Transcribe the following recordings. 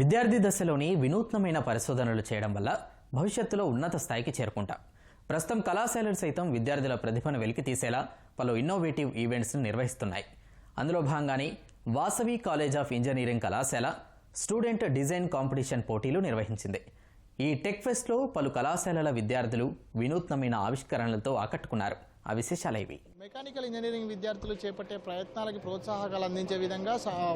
విద్యార్థి దశలోని వినూత్నమైన పరిశోధనలు చేయడం వల్ల భవిష్యత్తులో ఉన్నత స్థాయికి చేరుకుంటాం. ప్రస్తుతం కళాశాలలు సైతం విద్యార్థుల ప్రతిభను వెలికి తీసేలా పలు ఇన్నోవేటివ్ ఈవెంట్స్ నిర్వహిస్తున్నాయి. అందులో భాగంగానే వాసవి కాలేజ్ ఆఫ్ ఇంజనీరింగ్ కళాశాల స్టూడెంట్ డిజైన్ కాంపిటీషన్ పోటీలు నిర్వహించింది. ఈ టెక్ ఫెస్ట్లో పలు కళాశాలల విద్యార్థులు వినూత్నమైన ఆవిష్కరణలతో ఆకట్టుకున్నారు. ఆ విశేషాలు ఇవి మెకానికల్ ఇంజనీరింగ్ విద్యార్థులు చేపట్టే ప్రయత్నాలకి ప్రోత్సాహకాలు అందించే విధంగా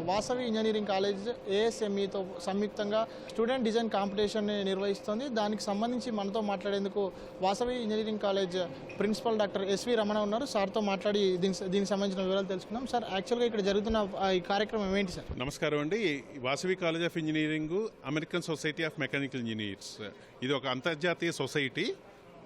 వాసవి ఇంజనీరింగ్ కాలేజ్ ఏఎస్ఎంఈతో సంయుక్తంగా స్టూడెంట్ డిజైన్ కాంపిటీషన్ నిర్వహిస్తోంది. దానికి సంబంధించి మనతో మాట్లాడేందుకు Vasavi engineering college principal doctor S V Ramana ఉన్నారు. సార్తో మాట్లాడి దీనికి దీనికి సంబంధించిన వివరాలు తెలుసుకుందాం. సార్ యాక్చువల్గా ఇక్కడ జరుగుతున్న ఈ కార్యక్రమం ఏంటి సార్? నమస్కారం అండి. Vasavi college of engineering American society of mechanical engineers. ఇది ఒక అంతర్జాతీయ సొసైటీ.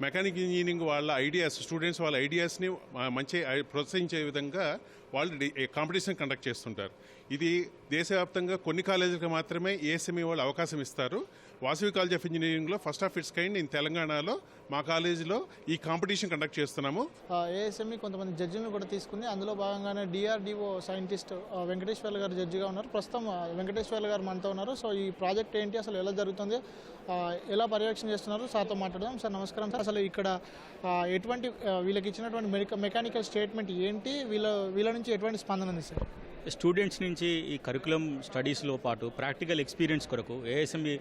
మెకానిక్ ఇంజనీరింగ్ వాళ్ళ ఐడియాస్ స్టూడెంట్స్ వాళ్ళ ఐడియాస్ని మంచి ప్రోత్సహించే విధంగా వాళ్ళు కాంపిటీషన్ కండక్ట్ చేస్తుంటారు. ఇది దేశవ్యాప్తంగా కొన్ని కాలేజీలకు మాత్రమే ఏఎస్ఎంఈ వాళ్ళు అవకాశం ఇస్తారు. వాసవి కాలేజ్ ఆఫ్ ఇంజనీరింగ్లో first of its kind in తెలంగాణలో మా కాలేజీలో ఈ కాంపిటీషన్ కండక్ట్ చేస్తున్నాము. ఏఎస్ఎంఈ కొంతమంది జడ్జిలను కూడా తీసుకుంది. అందులో భాగంగానే డిఆర్డిఓ సైంటిస్ట్ ఆ, వెంకటేశ్వర్లు గారు జడ్జిగా ఉన్నారు. ప్రస్తుతం వెంకటేశ్వర్ వెంకటేశ్వర్లు గారు మనతో ఉన్నారు. సో ఈ ప్రాజెక్ట్ ఏంటి? అసలు ఎలా జరుగుతుంది? ఎలా పర్యవేక్షణ చేస్తున్నారు? సార్తో మాట్లాడదాం. సార్ నమస్కారం సార్. అసలు ఇక్కడ ఎటువంటి వీళ్ళకి ఇచ్చినటువంటి మెడిక మెకానికల్ స్టేట్మెంట్ ఏంటి? వీళ్ళ వీళ్ళ నుంచి ఎటువంటి స్పందన ఉంది సార్? స్టూడెంట్స్ నుంచి ఈ కరికులం స్టడీస్లో పాటు ప్రాక్టికల్ ఎక్స్పీరియన్స్ కొరకు ASME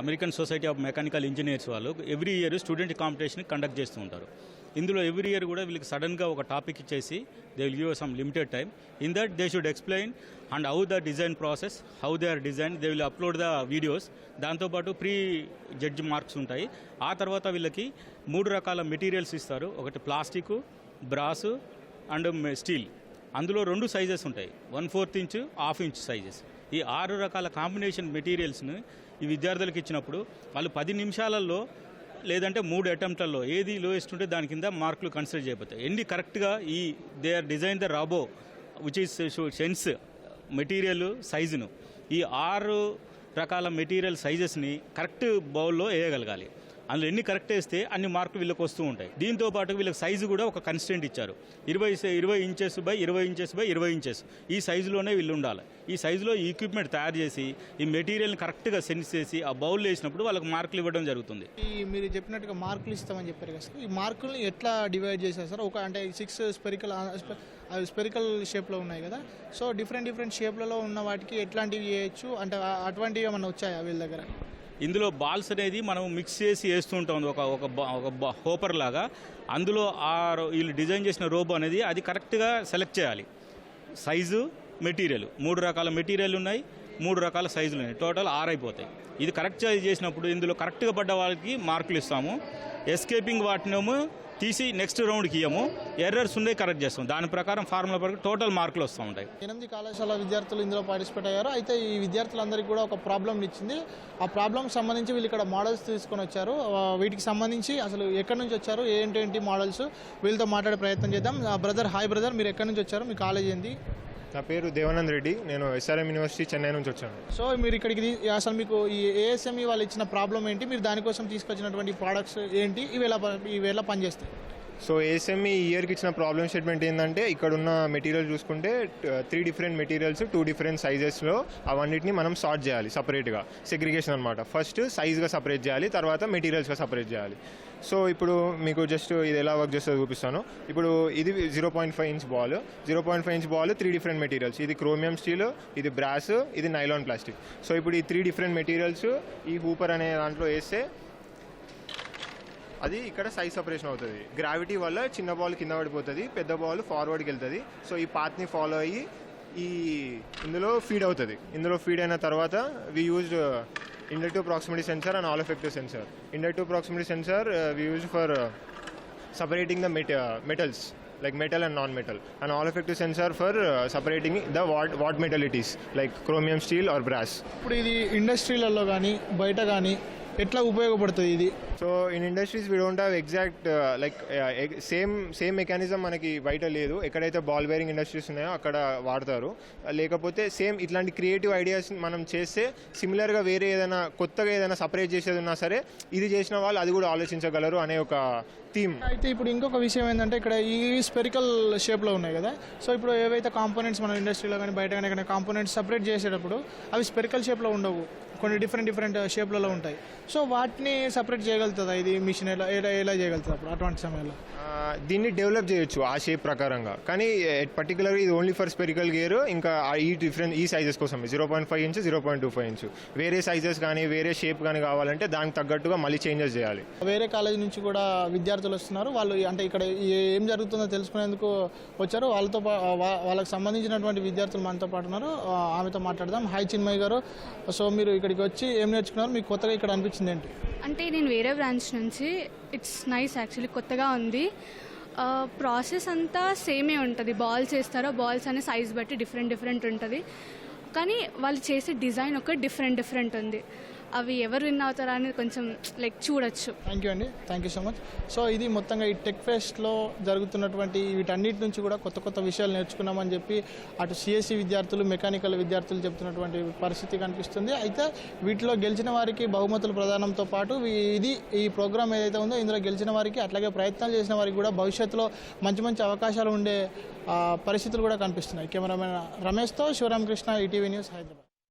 American society of mechanical engineers వాళ్ళు every year student competition conduct చేస్తూ ఉంటారు. ఇందులో ఎవ్రీ ఇయర్ కూడా వీళ్ళకి సడన్గా ఒక టాపిక్ ఇచ్చేసి they will give some limited time in that they should explain and how the design process how they are design they will upload the videos. దాంతోపాటు pre judge marks ఉంటాయి. ఆ తర్వాత వీళ్ళకి మూడు రకాల మెటీరియల్స్ ఇస్తారు. ఒకటి ప్లాస్టిక్ బ్రాసు అండ్ స్టీల్. అందులో రెండు సైజెస్ ఉంటాయి. One fourth inch half inch sizes ఈ ఆరు రకాల కాంబినేషన్ మెటీరియల్స్ని ఈ విద్యార్థులకు ఇచ్చినప్పుడు వాళ్ళు పది నిమిషాలలో లేదంటే మూడు అటెంప్ట్లలో ఏది లోయెస్ట్ ఉంటే దాని కింద మార్కులు కన్సిడర్ చేయబోతాయి. ఎన్ని కరెక్ట్గా ఈ they are design the robot which is sense material సైజును ఈ ఆరు రకాల మెటీరియల్ సైజెస్ని కరెక్ట్ బౌల్లో వేయగలగాలి. అందులో ఎన్ని కరెక్ట్ వేస్తే అన్ని మార్కులు వీళ్ళకి వస్తూ ఉంటాయి. దీంతో పాటు వీళ్ళకి సైజు కూడా ఒక కన్స్టెంట్ ఇచ్చారు. ఇరవై ఇరవై ఇంచెస్ బై ఇరవై ఇంచెస్ బై ఇరవై ఇంచెస్ ఈ సైజులోనే వీళ్ళు ఉండాలి. ఈ సైజులో ఈ ఎక్విప్మెంట్ తయారు చేసి ఈ మెటీరియల్ని కరెక్ట్గా సెన్స్ చేసి ఆ బౌల్ వేసినప్పుడు వాళ్ళకి మార్కులు ఇవ్వడం జరుగుతుంది. ఈ మీరు చెప్పినట్టుగా మార్కులు ఇస్తామని చెప్పారు కదా సార్. ఈ మార్కుల్ని ఎట్లా డివైడ్ చేశారు సార్? ఒక అంటే సిక్స్ స్పెరికల్ అవి స్పెరికల్ షేప్లో ఉన్నాయి కదా. సో డిఫరెంట్ డిఫరెంట్ షేప్లలో ఉన్న వాటికి ఎట్లాంటివి చేయొచ్చు అంటే అటువంటివి ఏమన్నా వచ్చాయా వీళ్ళ దగ్గర? ఇందులో బాల్స్ అనేది మనం మిక్స్ చేసి వేస్తూ ఉంటాం ఒక ఒక ఒక హోపర్ లాగా. అందులో ఆ వీళ్ళు డిజైన్ చేసిన రోబో అనేది అది కరెక్ట్గా సెలెక్ట్ చేయాలి. Size material. మూడు రకాల మెటీరియల్ ఉన్నాయి మూడు రకాల సైజులు ఉన్నాయి. టోటల్ ఆరు అయిపోతాయి. ఇది కరెక్ట్ చేసినప్పుడు ఇందులో కరెక్ట్గా పడ్డ వాళ్ళకి మార్కులు ఇస్తాము. ఎస్కేపింగ్ వాటినేమో తీసి నెక్స్ట్ రౌండ్కి ఇయ్యము. ఎర్రర్స్ ఉండే కరెక్ట్ చేస్తాం. దాని ప్రకారం ఫార్ములా ప్రకారం టోటల్ మార్కులు వస్తూ ఉంటాయి. ఎనిమిది కళాశాల విద్యార్థులు ఇందులో పార్టిసిపేట్ అయ్యారు. అయితే ఈ విద్యార్థులందరికీ కూడా ఒక ప్రాబ్లం ఇచ్చింది. ఆ ప్రాబ్లం సంబంధించి వీళ్ళు ఇక్కడ మోడల్స్ తీసుకొని వచ్చారు. వీటికి సంబంధించి అసలు ఎక్కడి నుంచి వచ్చారు? ఏంటేంటి మోడల్స్ వీళ్ళతో మాట్లాడే ప్రయత్నం చేద్దాం. బ్రదర్ హాయ్ బ్రదర్ మీరు ఎక్కడి నుంచి వచ్చారు? మీ కాలేజ్ ఏంది? నా పేరు దేవానంద్ రెడ్డి. నేను ఎస్ఆర్ఎం యూనివర్సిటీ చెన్నై నుంచి వచ్చాను. సో మీరు ఇక్కడికి అసలు మీకు ఈ ఏఎస్ఎంఈ వాళ్ళు ఇచ్చిన ప్రాబ్లం ఏంటి? మీరు దానికోసం తీసుకొచ్చినటువంటి ప్రోడక్ట్స్ ఏంటి? ఇవి ఎలా ఇవి ఎలా పనిచేస్తాయి? సో ఏఎస్ఎంఈ ఇయర్కి ఇచ్చిన ప్రాబ్లమ్ స్టేట్మెంట్ ఏంటంటే ఇక్కడ ఉన్న మెటీరియల్ చూసుకుంటే three different materials two different సైజెస్లో అవన్నిటిని మనం సార్ట్ చేయాలి సపరేట్గా సెగ్రిగేషన్ అనమాట ఫస్ట్ సైజ్గా సపరేట్ చేయాలి తర్వాత మెటీరియల్స్గా సపరేట్ చేయాలి. సో ఇప్పుడు మీకు జస్ట్ ఇది ఎలా వర్క్ చేస్తుందో చూపిస్తాను. ఇప్పుడు ఇది zero point five inch ball zero point five inch ball three different materials ఇది క్రోమియం స్టీల్ ఇది బ్రాస్ ఇది నైలాన్ ప్లాస్టిక్ సో ఇప్పుడు ఈ త్రీ డిఫరెంట్ మెటీరియల్స్ ఈ హూపర్ అనే దాంట్లో వేస్తే అది ఇక్కడ సైజ్ సపరేషన్ అవుతుంది. గ్రావిటీ వల్ల చిన్న బాల్ కింద పడిపోతుంది పెద్ద బాల్ ఫార్వర్డ్కి వెళ్తుంది. సో ఈ పాత్ని ఫాలో అయ్యి ఈ ఇందులో ఫీడ్ అవుతుంది. ఇందులో ఫీడ్ అయిన తర్వాత we used inductive proximity sensor and all effective sensor inductive proximity sensor we use for separating the met metals like like metal and non-metal. And all effective sensor for uh, separating the what, what metal it is like chromium steel or brass. ఇప్పుడు ఇది ఇండస్ట్రీలలో కానీ బయట కానీ ఎట్లా ఉపయోగపడుతుంది ఇది? So in industries we don't have exact like same same mechanism మనకి బయట లేదు. ఎక్కడైతే బాల్ బేరింగ్ ఇండస్ట్రీస్ ఉన్నాయో అక్కడ వాడతారు. లేకపోతే సేమ్ ఇట్లాంటి క్రియేటివ్ ఐడియాస్ మనం చేస్తే సిమిలర్గా వేరే ఏదైనా కొత్తగా ఏదైనా సపరేట్ చేసేది ఉన్నా సరే ఇది చేసిన వాళ్ళు అది కూడా ఆలోచించగలరు అనే ఒక థీమ్ అయితే ఇప్పుడు ఇంకొక విషయం ఏంటంటే ఇక్కడ ఈ స్పెరికల్ షేప్లో ఉన్నాయి కదా. సో ఇప్పుడు ఏవైతే కాంపోనెంట్స్ మన ఇండస్ట్రీలో కానీ బయట కానీ కాంపోనెంట్స్ సపరేట్ చేసేటప్పుడు అవి స్పెరికల్ షేప్లో ఉండవు. కొన్ని డిఫరెంట్ డిఫరెంట్ షేప్లలో ఉంటాయి. సో వాటిని సపరేట్ చేయగలుగుతుందా? ఇది మిషన్ ఎలా ఎలా ఎలా చేయగలుగుతుంది అప్పుడు అటువంటి సమయంలో? దీన్ని డెవలప్ చేయొచ్చు ఆ షేప్ ప్రకారంగా. కానీ పర్టికులర్ ఇది ఓన్లీ ఫర్ స్పెరికల్ గేర్ ఇంకా ఈ డిఫరెంట్ ఈ సైజెస్ కోసం. Zero point five inch zero point two five inch వేరే సైజెస్ కానీ వేరే షేప్ కానీ కావాలంటే దానికి తగ్గట్టుగా మళ్ళీ చేంజెస్ చేయాలి. వేరే కాలేజ్ నుంచి కూడా విద్యార్థులు వస్తున్నారు. వాళ్ళు అంటే ఇక్కడ ఏం జరుగుతుందో తెలుసుకునేందుకు వచ్చారు. వాళ్ళతో వాళ్ళకి సంబంధించినటువంటి విద్యార్థులు మనతో పాటు ఉన్నారు. ఆమెతో మాట్లాడదాం. హాయ్ చిన్మయ్య గారు. సో మీరు ఇక్కడికి వచ్చి ఏం నేర్చుకున్నారు? మీకు కొత్తగా ఇక్కడ అనిపించింది ఏంటి? అంటే నేను వేరే బ్రాంచ్ నుంచి ఇట్స్ నైస్ యాక్చువల్లీ కొత్తగా ఉంది. ప్రాసెస్ అంతా సేమే ఉంటుంది. బాల్స్ వేస్తారో బాల్స్ అనే సైజ్ బట్టి డిఫరెంట్ డిఫరెంట్ ఉంటుంది. కానీ వాళ్ళు చేసే డిజైన్ ఒక డిఫరెంట్ డిఫరెంట్ ఉంది. అవి ఎవరు విన్ అవుతారా అనేది కొంచెం లైక్ చూడొచ్చు. థ్యాంక్ యూ అండి. Thank you so much so ఇది మొత్తంగా ఈ టెక్ ఫెస్ట్లో జరుగుతున్నటువంటి వీటన్నిటి నుంచి కూడా కొత్త కొత్త విషయాలు నేర్చుకున్నామని చెప్పి అటు సిఎస్సి విద్యార్థులు మెకానికల్ విద్యార్థులు చెప్తున్నటువంటి పరిస్థితి కనిపిస్తుంది. అయితే వీటిలో గెలిచిన వారికి బహుమతుల ప్రదానంతో పాటు ఇది ఈ ప్రోగ్రామ్ ఏదైతే ఉందో ఇందులో గెలిచిన వారికి అట్లాగే ప్రయత్నాలు చేసిన వారికి కూడా భవిష్యత్తులో మంచి మంచి అవకాశాలు ఉండే పరిస్థితులు కూడా కనిపిస్తున్నాయి. కెమెరామెన్ రమేష్తో శివరామకృష్ణ ఈటీవీ న్యూస్ హైదరాబాద్